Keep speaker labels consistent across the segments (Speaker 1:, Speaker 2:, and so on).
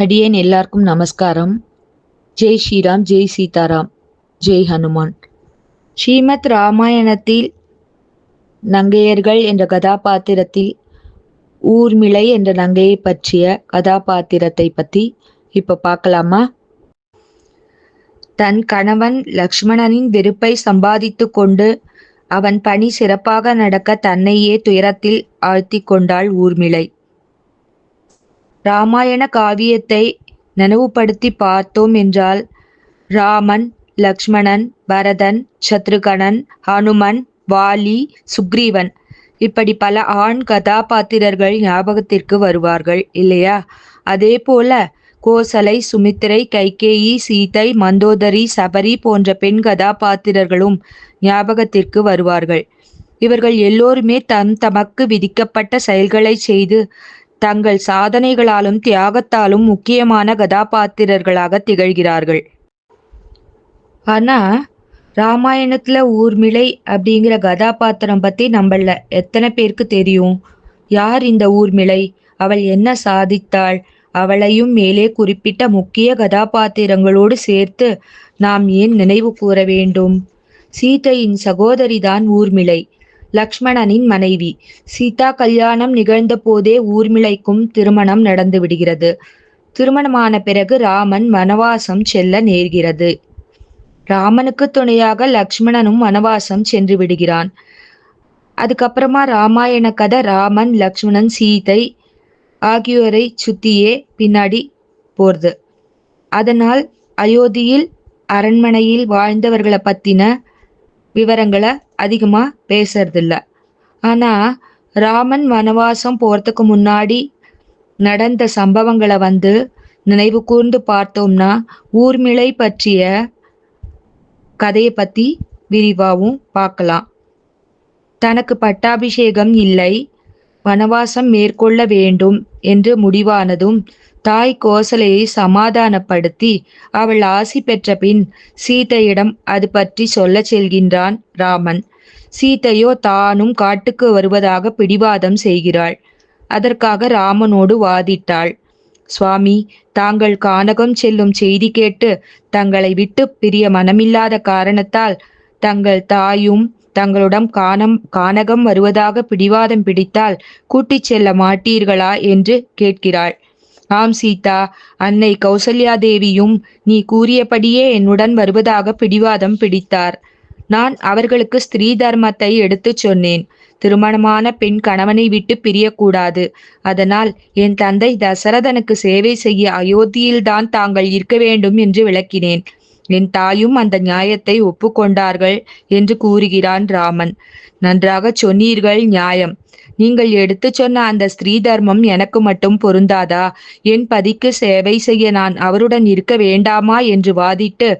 Speaker 1: அடியேன் எல்லாருக்கும் நமஸ்காரம். ஜெய் ஸ்ரீராம் ஜெய் சீதாராம் ஜெய் ஹனுமான். ஸ்ரீமத் ராமாயணத்தில் நங்கையர்கள் என்ற கதாபாத்திரத்தில் ஊர்மிளை என்ற நங்கையை பற்றிய கதாபாத்திரத்தை பத்தி இப்ப பார்க்கலாமா தன் கணவன் லக்ஷ்மணனின் வெறுப்பை சம்பாதித்து கொண்டு அவன் பணி சிறப்பாக நடக்க தன்னையே துயரத்தில் ஆழ்த்தி கொண்டாள் ஊர்மிளை. ராமாயண காவியத்தை நினைவுபடுத்தி பார்த்தோம் என்றால் ராமன் லக்ஷ்மணன் பரதன் சத்ருகணன் ஹனுமன் வாலி சுக்ரீவன் இப்படி பல ஆண் கதாபாத்திரர்கள் ஞாபகத்திற்கு வருவார்கள் இல்லையா? அதே போல கோசலை சுமித்திரை கைகேயி சீதை மந்தோதரி சபரி போன்ற பெண் கதாபாத்திரர்களும் ஞாபகத்திற்கு வருவார்கள். இவர்கள் எல்லோருமே தம் தமக்கு விதிக்கப்பட்ட செயல்களை செய்து தங்கள் சாதனைகளாலும் தியாகத்தாலும் முக்கியமான கதாபாத்திரர்களாக திகழ்கிறார்கள். ஆனா ராமாயணத்துல ஊர்மிளை அப்படிங்கிற கதாபாத்திரம் பத்தி நம்மள எத்தனை பேருக்கு தெரியும்? யார் இந்த ஊர்மிளை? அவள் என்ன சாதித்தாள்? அவளையும் மேலே குறிப்பிட்ட முக்கிய கதாபாத்திரங்களோடு சேர்த்து நாம் ஏன் நினைவு கூற வேண்டும்? சீதையின் சகோதரிதான் ஊர்மிளை. லக்ஷ்மணனின் மனைவி. சீதா கல்யாணம் நிகழ்ந்த போதே ஊர்மிளைக்கும் திருமணம் நடந்து விடுகிறது. திருமணமான பிறகு ராமன் வனவாசம் செல்ல நேர்கிறது. ராமனுக்கு துணையாக லக்ஷ்மணனும் வனவாசம் சென்று விடுகிறான். அதுக்கப்புறமா ராமாயண கதை ராமன் லக்ஷ்மணன் சீதை ஆகியோரை சுத்தியே பின்னாடி போறது. அதனால் அயோத்தியில் அரண்மனையில் வாழ்ந்தவர்களை பத்தின விவரங்களை அதிகமாக பேசுறதில்ல. ஆனால் ராமன் வனவாசம் போகிறதுக்கு முன்னாடி நடந்த சம்பவங்களை வந்து நினைவு கூர்ந்து பார்த்தோம்னா ஊர்மிளை பற்றிய கதையை பற்றி விரிவாகவும் பார்க்கலாம். தனக்கு பட்டாபிஷேகம் இல்லை. வனவாசம் மேற்கொள்ள வேண்டும் என்று முடிவானதும் தாய் கோசலையை சமாதானப்படுத்தி அவள் ஆசி பெற்ற பின் சீதையிடம் அது பற்றி சொல்ல செல்கின்றான் ராமன். சீதையோ தானும் காட்டுக்கு வருவதாக பிடிவாதம் செய்கிறாள். அதற்காக ராமனோடு வாதிட்டாள். சுவாமி தாங்கள் கானகம் செல்லும் செய்தி கேட்டு தங்களை விட்டு பிரிய மனமில்லாத காரணத்தால் தங்கள் தாயும் தங்களிடம் காணம் கானகம் வருவதாக பிடிவாதம் பிடித்தால் கூட்டிச் செல்ல மாட்டீர்களா என்று கேட்கிறாள். ஆம் சீதா அன்னை கௌசல்யா தேவியும் நீ கூறியபடியே என்னுடன் வருவதாக பிடிவாதம் பிடித்தார். நான் அவர்களுக்கு ஸ்திரீ தர்மத்தை எடுத்துச் சொன்னேன். திருமணமான பெண் கணவனை விட்டு பிரியக்கூடாது. அதனால் என் தந்தை தசரதனுக்கு சேவை செய்ய அயோத்தியில்தான் தாங்கள் இருக்க வேண்டும் என்று விளக்கினேன். என் தாயும் அந்த நியாயத்தை ஒப்புக்கொண்டார்கள் என்று கூறுகிறான் ராமன். நன்றாக சொன்னீர்கள் நியாயம். நீங்கள் எடுத்து சொன்ன அந்த ஸ்ரீ தர்மம் எனக்கு மட்டும் பொருந்தாதா? என் பதிக்கு சேவை செய்ய நான் அவருடன் இருக்க வேண்டாமா? என்று வாதிட்டு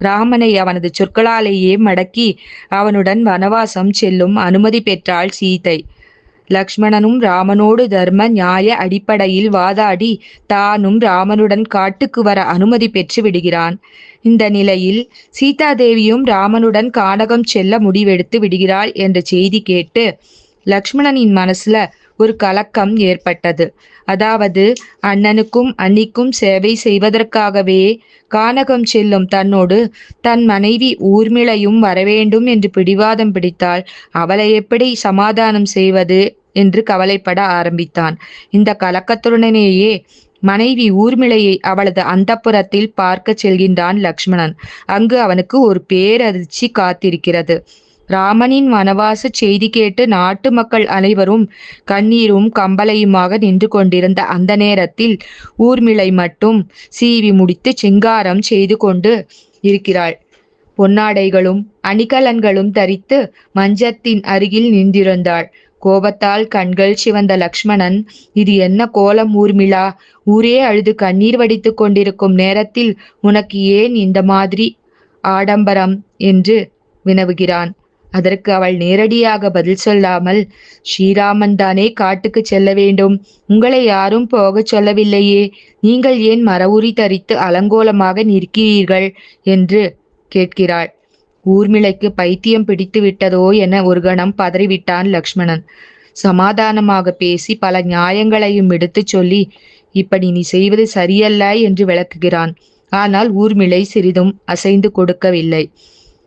Speaker 1: ராமனை அவனது சொற்களாலேயே மடக்கி அவனுடன் வனவாசம் செல்லும் அனுமதி பெற்றாள் சீதை. லக்ஷ்மணனும் ராமனோடு தர்ம நியாய அடிப்படையில் வாதாடி தானும் ராமனுடன் காட்டுக்கு வர அனுமதி பெற்று விடுகிறான். இந்த நிலையில் சீதாதேவியும் ராமனுடன் கானகம் செல்ல முடிவெடுத்து விடுகிறாள் என்ற செய்தி கேட்டு லக்ஷ்மணனின் மனசுல ஒரு கலக்கம் ஏற்பட்டது. அதாவது அண்ணனுக்கும் அன்னிக்கும் சேவை செய்வதற்காகவே கானகம் செல்லும் தன்னோடு தன் மனைவி ஊர்மிளையும் வரவேண்டும் என்று பிடிவாதம் பிடித்தால் அவளை எப்படி சமாதானம் செய்வது என்று கவலைப்பட ஆரம்பித்தான். இந்த கலக்கத்துடனேயே மனைவி ஊர்மிளையை அவளது அந்தப்புறத்தில் பார்க்க செல்கின்றான் லக்ஷ்மணன். அங்கு அவனுக்கு ஒரு பேரதிர்ச்சி காத்திருக்கிறது. ராமனின் வனவாச செய்தி கேட்டு நாட்டு மக்கள் அனைவரும் கண்ணீரும் கம்பளையுமாக நின்று கொண்டிருந்த அந்த நேரத்தில் ஊர்மிளை மட்டும் சீவி முடித்து சிங்காரம் செய்து கொண்டு இருக்கிறாள். பொன்னாடைகளும் அணிகலன்களும் தரித்து மஞ்சத்தின் அருகில் நின்றிருந்தாள். கோபத்தால் கண்கள் சிவந்த லக்ஷ்மணன் இது என்ன கோலம் ஊர்மிளா? ஊரே அழுது கண்ணீர் வடித்துக் கொண்டிருக்கும் நேரத்தில் உனக்கு ஏன் இந்த மாதிரி ஆடம்பரம்? என்று வினவுகிறான். அதற்கு அவள் நேரடியாக பதில் சொல்லாமல் ஸ்ரீராமன் தானே காட்டுக்கு செல்ல வேண்டும். உங்களை யாரும் போகச் சொல்லவில்லையே. நீங்கள் ஏன் மரவுரி தரித்து அலங்கோலமாக நிற்கிறீர்கள்? என்று கேட்கிறாள். ஊர்மிளைக்கு பைத்தியம் பிடித்து விட்டதோ என ஒரு கணம் பதறிவிட்டான் லக்ஷ்மணன். சமாதானமாக பேசி பல நியாயங்களையும் எடுத்துச் சொல்லி இப்படி நீ செய்வது சரியல்ல என்று விளக்குகிறான். ஆனால் ஊர்மிளை சிறிதும் அசைந்து கொடுக்கவில்லை.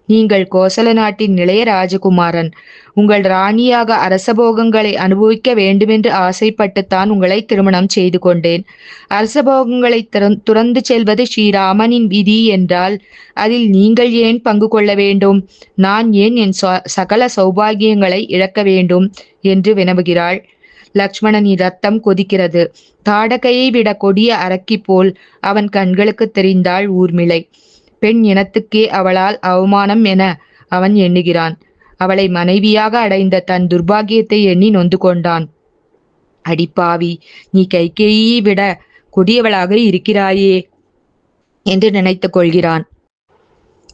Speaker 1: நீங்கள் கோசல நாட்டின் இளைய ராஜகுமாரன். உங்கள் ராணியாக அரசபோகங்களை அனுபவிக்க வேண்டுமென்று ஆசைப்பட்டுத்தான் உங்களை திருமணம் செய்து கொண்டேன். அரசபோகங்களை துறந்து செல்வது ஸ்ரீராமனின் விதி என்றால் அதில் நீங்கள் ஏன் பங்கு கொள்ள வேண்டும்? நான் ஏன் என் சகல சௌபாகியங்களை இழக்க வேண்டும்? என்று வினவுகிறாள். லக்ஷ்மணனின் ரத்தம் கொதிக்கிறது. தாடகையை விட கொடிய அரக்கி போல் அவன் கண்களுக்கு தெரிந்தாள் ஊர்மிளை. பெண் இனத்துக்கே அவளால் அவமானம் என அவன் எண்ணுகிறான். அவளை மனைவியாக அடைந்த தன் துர்பாகியத்தை எண்ணி நொந்து கொண்டான். அடிப்பாவி நீ கைகேயை விட கொடியவளாக இருக்கிறாயே என்று நினைத்துக் கொள்கிறான்.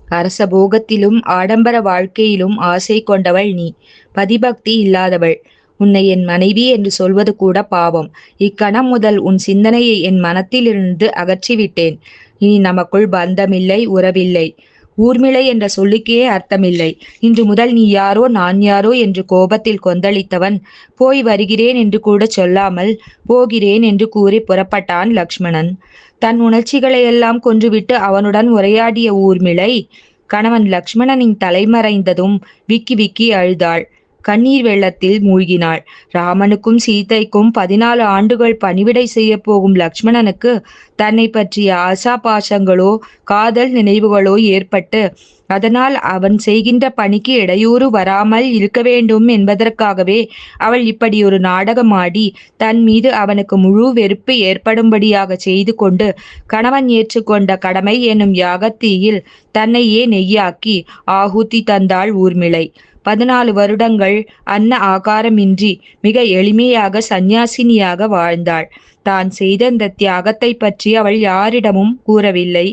Speaker 1: அரச போகத்திலும் ஆடம்பர வாழ்க்கையிலும் ஆசை கொண்டவள் நீ பதிபக்தி இல்லாதவள். உன்னை என் மனைவி என்று சொல்வது கூட பாவம். இக்கணம் முதல் உன் சிந்தனையை என் மனத்திலிருந்து அகற்றிவிட்டேன். இனி நமக்குள் பந்தமில்லை உறவில்லை. ஊர்மிளை என்ற சொல்லுக்கே அர்த்தமில்லை. இன்று முதல் நீ யாரோ நான் யாரோ என்று கோபத்தில் கொந்தளித்தவன் போய் வருகிறேன் என்று கூட சொல்லாமல் போகிறேன் என்று கூறி புறப்பட்டான் லக்ஷ்மணன். தன் உணர்ச்சிகளை எல்லாம் கொன்றுவிட்டு அவனுடன் உரையாடிய ஊர்மிளை கணவன் லக்ஷ்மணனின் தலைமறைந்ததும் விக்கி விக்கி அழுதாள். கண்ணீர் வெள்ளத்தில் மூழ்கினாள். ராமனுக்கும் சீதைக்கும் பதினாலு ஆண்டுகள் பணிவிடை செய்ய போகும் லக்ஷ்மணனுக்கு தன்னை பற்றிய ஆசா பாசங்களோ காதல் நினைவுகளோ ஏற்பட்டு அதனால் அவன் செய்கின்ற பணிக்கு இடையூறு வராமல் இருக்க வேண்டும் என்பதற்காகவே அவள் இப்படி ஒரு நாடகமாடி தன் மீது அவனுக்கு முழு வெறுப்பு ஏற்படும்படியாக செய்து கொண்டு கணவன் ஏற்றுக்கொண்ட கடமை என்னும் யாகத்தீயில் தன்னையே நெய்யாக்கி ஆகுத்தி தந்தாள் ஊர்மிளை. பதினாலு வருடங்கள் அன்ன ஆகாரமின்றி மிக எளிமையாக சந்நியாசினியாக வாழ்ந்தாள். தான் செய்த இந்த தியாகத்தை பற்றி அவள் யாரிடமும் கூறவில்லை.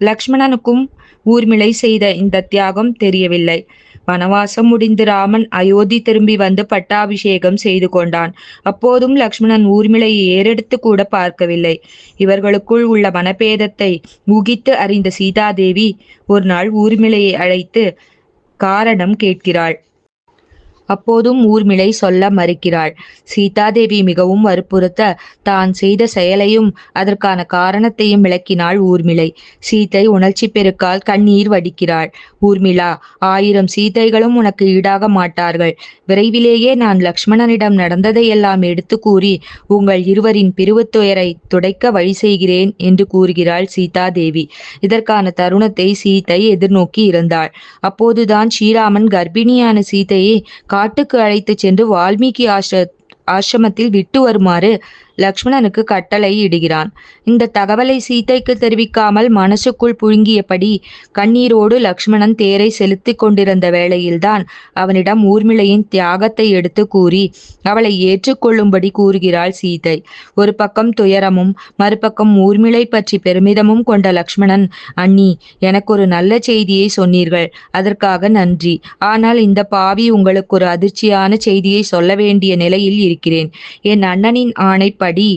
Speaker 1: லக்ஷ்மணனுக்கும் ஊர்மிளை செய்த இந்த தியாகம் தெரியவில்லை. வனவாசம் முடிந்து ராமன் அயோத்தி திரும்பி வந்து பட்டாபிஷேகம் செய்து கொண்டான். அப்போதும் லக்ஷ்மணன் ஊர்மிளையை ஏறெடுத்து கூட பார்க்கவில்லை. இவர்களுக்குள் உள்ள மனபேதத்தை ஊகித்து அறிந்த சீதாதேவி ஒரு நாள் ஊர்மிளையை அழைத்து காரணம் கேட்கிறாள். அப்போதும் ஊர்மிளை சொல்ல மறுக்கிறாள். சீதாதேவி மிகவும் வற்புறுத்த தான் செய்த செயலையும் அதற்கான காரணத்தையும் விளக்கினாள் ஊர்மிளை. சீதை உணர்ச்சி பெருக்கால் கண்ணீர் வடிக்கிறாள். ஊர்மிளா ஆயிரம் சீதைகளும் உனக்கு ஈடாக மாட்டார்கள். விரைவிலேயே நான் லக்ஷ்மணனிடம் நடந்ததையெல்லாம் எடுத்து கூறி உங்கள் இருவரின் பிரிவுத்துயரை துடைக்க வழி செய்கிறேன் என்று கூறுகிறாள் சீதாதேவி. இதற்கான தருணத்தை சீதை எதிர்நோக்கி இருந்தாள். அப்போதுதான் ஸ்ரீராமன் கர்ப்பிணியான சீதையை காட்டுக்கு அழைத்துச் சென்று வால்மீகி ஆசிர ஆசிரமத்தில் விட்டு வருமாறு லக்ஷ்மணனுக்கு கட்டளை இடுகிறான். இந்த தகவலை சீதைக்கு தெரிவிக்காமல் மனசுக்குள் புழுங்கியபடி கண்ணீரோடு லக்ஷ்மணன் தேரை செலுத்தி கொண்டிருந்த வேளையில்தான் அவனிடம் ஊர்மிளையின் தியாகத்தை எடுத்து கூறி அவளை ஏற்றுக்கொள்ளும்படி கூறுகிறாள் சீதை. ஒரு பக்கம் துயரமும் மறுபக்கம் ஊர்மிளை பற்றி பெருமிதமும் கொண்ட லக்ஷ்மணன் அண்ணி எனக்கு ஒரு நல்ல செய்தியை சொன்னீர்கள். அதற்காக நன்றி. ஆனால் இந்த பாவி உங்களுக்கு ஒரு அதிர்ச்சியான செய்தியை சொல்ல வேண்டிய நிலையில் இருக்கிறேன். என் அண்ணனின் ஆணை படி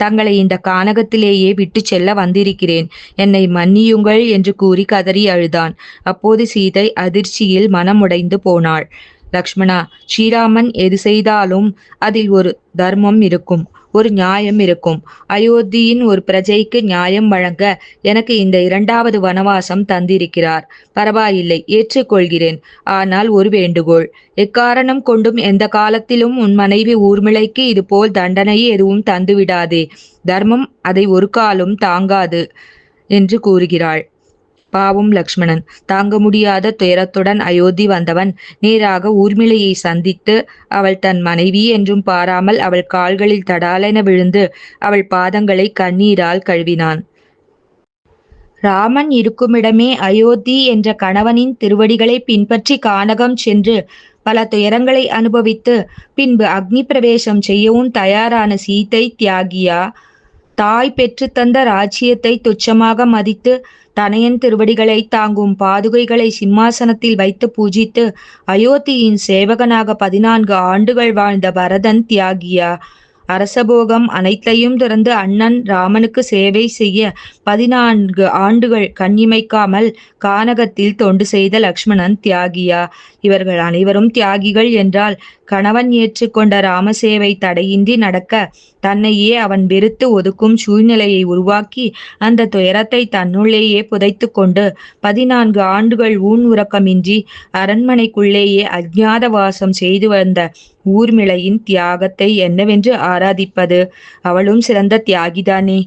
Speaker 1: தங்களை இந்த கானகத்திலேயே விட்டு செல்ல வந்திருக்கிறேன். என்னை மன்னியுங்கள் என்று கூறி கதறி அழுதான். அப்போது சீதை அதிர்ச்சியில் மனமுடைந்து போனாள். லக்ஷ்மணா ஸ்ரீராமன் எது செய்தாலும் அதில் ஒரு தர்மம் இருக்கும் ஒரு நியாயம் இருக்கும். அயோத்தியின் ஒரு பிரஜைக்கு நியாயம் வழங்க எனக்கு இந்த இரண்டாவது வனவாசம் தந்திருக்கிறார். பரவாயில்லை ஏற்றுக்கொள்கிறேன். ஆனால் ஒரு வேண்டுகோள். எக்காரணம் கொண்டும் எந்த காலத்திலும் உன் மனைவி ஊர்மிளைக்கு இதுபோல் தண்டனை எதுவும் தந்துவிடாதே. தர்மம் அதை ஒரு காலும் தாங்காது என்று கூறுகிறாள். பாவும் லக்ஷ்மணன். தாங்க முடியாத துயரத்துடன் அயோத்தி வந்தவன். நேராக ஊர்மிளையை சந்தித்து அவள் தன் மனைவி என்றும் பாராமல் அவள் கால்களில் தடாலென விழுந்து அவள் பாதங்களை கண்ணீரால் கழுவினான். ராமன் இருக்குமிடமே அயோத்தி என்ற கணவனின் திருவடிகளை பின்பற்றி கானகம் சென்று பல துயரங்களை அனுபவித்து பின்பு அக்னி பிரவேசம் செய்யவும் தயாரான சீதை தியாகியா தாய் பெற்று தந்த ராஜ்யத்தை துச்சமாக மதித்து தனையன் திருவடிகளை தாங்கும் பாதுகைகளை சிம்மாசனத்தில் வைத்து பூஜித்து அயோத்தியின் சேவகனாக பதினான்கு ஆண்டுகள் வாழ்ந்த பரதன் தியாகியா. அரசபோகம் அனைத்தையும் திறந்து அண்ணன் ராமனுக்கு சேவை செய்ய பதினான்கு ஆண்டுகள் கண்ணிமைக்காமல் கானகத்தில் தொண்டு செய்த லக்ஷ்மணன் தியாகியா. இவர்கள் அனைவரும் தியாகிகள் என்றால் கணவன் ஏற்றுக்கொண்ட ராமசேவை தடையின்றி நடக்க தன்னையே அவன் வெறுத்து ஒதுக்கும் சூழ்நிலையை உருவாக்கி அந்த துயரத்தை தன்னுள்ளேயே புதைத்து கொண்டு பதினான்கு ஆண்டுகள் ஊன் உறக்கமின்றி அரண்மனைக்குள்ளேயே அஜ்ஞாத வாசம் செய்து வந்த ஊர்மிளையின் தியாகத்தை என்னவென்று ஆராதிப்பது? அவளும் சிறந்த தியாகிதானே.